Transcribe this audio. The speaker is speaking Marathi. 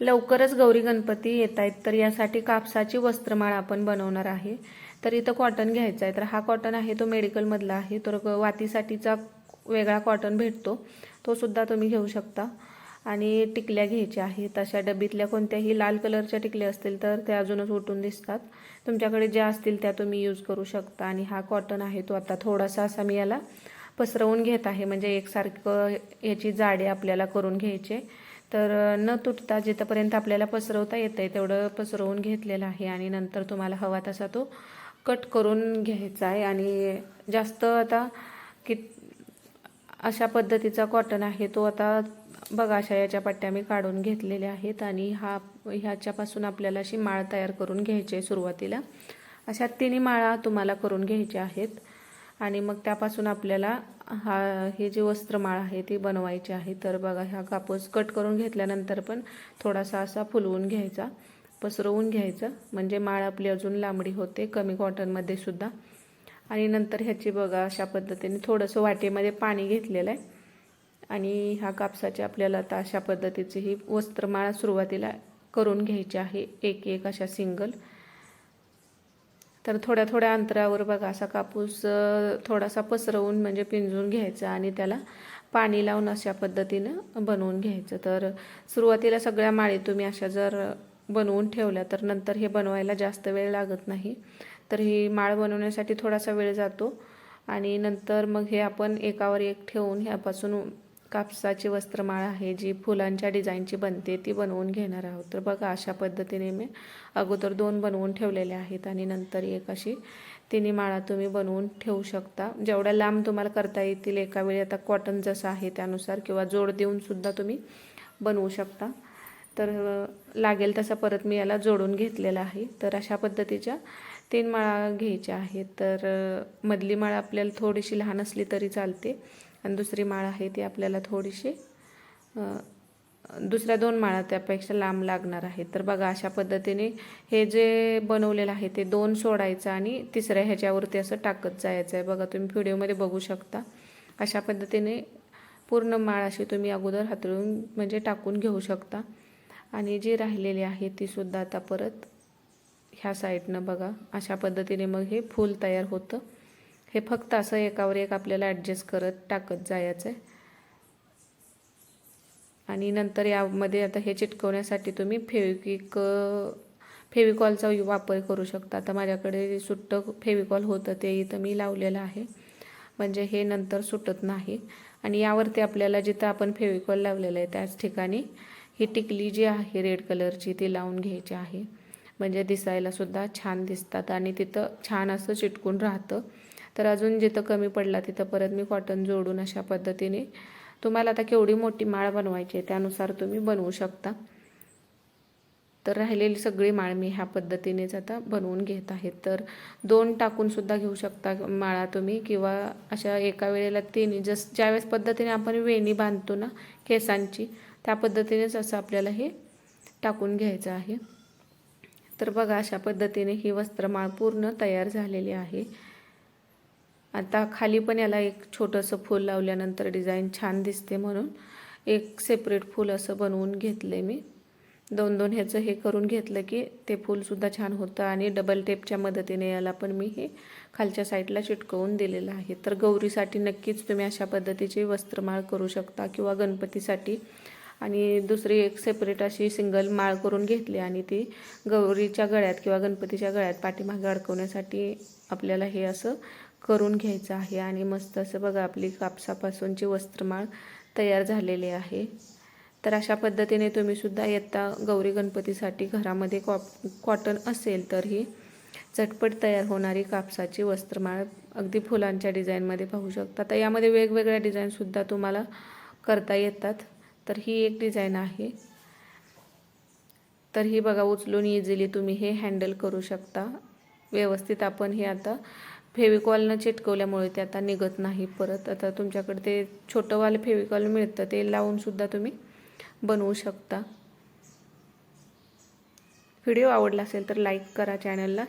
लवकरच गौरी गणपती येत आहेत. तर यासाठी कापसाची वस्त्रमाळ आपण बनवणार आहे. तर इथं कॉटन घ्यायचा आहे. तर हा कॉटन आहे तो मेडिकलमधला आहे. तर वातीसाठीचा वेगळा कॉटन भेटतो. तो सुद्धा तुम्ही घेऊ शकता. आणि टिकल्या घ्यायच्या आहेत. अशा डबीतल्या कोणत्याही लाल कलरच्या टिकल्या असतील तर त्या अजूनच उठून दिसतात. तुमच्याकडे ज्या असतील त्या तुम्ही यूज करू शकता. आणि हा कॉटन आहे तो आता थोडासा असा मी याला पसरवून घेत आहे. म्हणजे एकसारखं याची जाडी आपल्याला करून घ्यायची. आहे. तर न तुटता जिथंपर्यंत आपल्याला पसरवता येतं आहे तेवढं पसरवून घेतलेलं आहे आणि नंतर तुम्हाला हवा तसा तो कट करून घ्यायचा आहे. आणि जास्त आता की अशा पद्धतीचा कॉटन आहे तो आता बघा अशा याच्या पट्ट्या मी काढून घेतलेल्या आहेत आणि हा ह्याच्यापासून आपल्याला अशी माळ तयार करून घ्यायची आहे सुरुवातीला. अशा तिन्ही माळा तुम्हाला करून घ्यायच्या आहेत. आणि मग त्यापासून आपल्याला हा हे जे वस्त्रमाळ आहे ती बनवायची आहे. तर बघा हा कापूस कट करून घेतल्यानंतर पण थोडासा असा फुलवून घ्यायचा पसरवून घ्यायचं. म्हणजे माळ आपली अजून लांबडी होते कमी कॉटनमध्ये सुद्धा. आणि नंतर ह्याची बघा अशा पद्धतीने थोडंसं वाटेमध्ये पाणी घेतलेलं आहे. आणि ह्या कापसाची आपल्याला आता अशा पद्धतीची ही वस्त्रमाळा सुरुवातीला करून घ्यायची आहे एक एक अशा सिंगल. तर थोड्या थोड्या अंतरावर बघा असा कापूस थोडासा पसरवून म्हणजे पिंजून घ्यायचा आणि त्याला पाणी लावून अशा पद्धतीनं बनवून घ्यायचं. तर सुरुवातीला सगळ्या माळी तुम्ही अशा जर बनवून ठेवल्या तर नंतर हे बनवायला जास्त वेळ लागत नाही. तर ही माळ बनवण्यासाठी थोडासा वेळ जातो आणि नंतर मग हे आपण एकावर एक ठेवून ह्यापासून कापसाची वस्त्रमाळ आहे जी फुलांच्या डिझाईनची बनते ती बनवून घेणार आहोत. तर बघा अशा पद्धतीने मी अगोदर दोन बनवून ठेवलेल्या आहेत आणि नंतर एक अशी तिन्ही माळा तुम्ही बनवून ठेवू शकता. जेवढ्या लांब तुम्हाला करता येतील एका वेळी आता कॉटन जसं आहे त्यानुसार किंवा जोड देऊन सुद्धा तुम्ही बनवू शकता. तर लागेल तसा परत मी याला जोडून घेतलेला आहे. तर अशा पद्धतीच्या तीन माळा घ्यायच्या आहेत. तर मधली माळ आपल्याला थोडीशी लहान असली तरी चालते. आणि दुसरी माळ आहे ती आपल्याला थोडीशी दुसऱ्या दोन माळा त्यापेक्षा लांब लागणार आहेत तर बघा अशा पद्धतीने हे जे बनवलेलं आहे ते दोन सोडायचं आणि तिसऱ्या ह्याच्यावरती असं टाकत जायचं आहे. बघा तुम्ही व्हिडिओमध्ये बघू शकता. अशा पद्धतीने पूर्ण माळ अशी तुम्ही अगोदर हातळून म्हणजे टाकून घेऊ शकता. आणि जी राहिलेली आहे तीसुद्धा आता परत ह्या साईडनं बघा अशा पद्धतीने मग हे फूल तयार होतं. हे फक्त असं एकावर एक आपल्याला ॲडजस्ट करत टाकत जायचं आहे आणि नंतर यामध्ये आता हे चिटकवण्यासाठी तुम्ही फेविक्विक फेविकॉलचा वापर करू शकता. आता माझ्याकडे सुट्टं फेविकॉल होतं ते इथं मी लावलेलं आहे. म्हणजे हे नंतर सुटत नाही. आणि यावरती आपल्याला जिथं आपण फेविकॉल लावलेलं आहे त्याच ठिकाणी ही टिकली जी आहे रेड कलरची ती लावून घ्यायची आहे. म्हणजे दिसायलासुद्धा छान दिसतात आणि तिथं छान असं चिटकून राहतं. तर अजून जिथं कमी पडला तिथं परत मी कॉटन जोडून अशा पद्धतीने तुम्हाला आता केवढी मोठी माळ बनवायची आहे त्यानुसार तुम्ही बनवू शकता. तर राहिलेली सगळी माळ मी ह्या पद्धतीनेच आता बनवून घेत आहे. तर दोन टाकूनसुद्धा घेऊ शकता माळा तुम्ही किंवा अशा एका वेळेला तीन जस ज्यावेळेस पद्धतीने आपण वेणी बांधतो ना केसांची त्या पद्धतीनेच असं आपल्याला हे टाकून घ्यायचं आहे. तर बघा अशा पद्धतीने ही वस्त्रमाळ पूर्ण तयार झालेली आहे. आता खाली पण याला एक छोटंसं फूल लावल्यानंतर डिझाईन छान दिसते म्हणून एक सेपरेट फूल असं बनवून घेतलं आहे मी. दोन दोन ह्याचं हे करून घेतलं की ते फूलसुद्धा छान होतं आणि डबल टेपच्या मदतीने याला पण मी हे खालच्या साईडला चिटकवून दिलेलं आहे. तर गौरीसाठी नक्कीच तुम्ही अशा पद्धतीची वस्त्रमाळ करू शकता किंवा गणपतीसाठी आणि दुसरी एक सेपरेट अशी सिंगल माळ करून घेतली आणि ती गौरीच्या गळ्यात किंवा गणपतीच्या गळ्यात पाठीमागे अडकवण्यासाठी आपल्याला हे असं करून घ्यायचं आहे. आणि मस्त असं बघा आपली कापसापासूनची वस्त्रमाळ तयार झालेली आहे. तर अशा पद्धतीने तुम्ही सुद्धा येता गौरी गणपतीसाठी घरामध्ये कॉ कॉटन असेल तर ही झटपट तयार होणारी कापसाची वस्त्रमाळ अगदी फुलांच्या डिझाईनमध्ये पाहू शकता. तर यामध्ये वेगवेगळ्या डिझाईनसुद्धा तुम्हाला करता येतात. तर ही एक डिझाईन आहे. तर ही बघा उचलून इझिली तुम्ही हे हँडल करू शकता. व्यवस्थित आपण हे आता फेविकॉलनं चिटकवल्यामुळे ते आता निघत नाही परत. आता तुमच्याकडे ते छोटंवालं फेविकॉल मिळतं ते लावूनसुद्धा तुम्ही बनवू शकता. व्हिडिओ आवडला असेल तर लाईक करा चॅनलला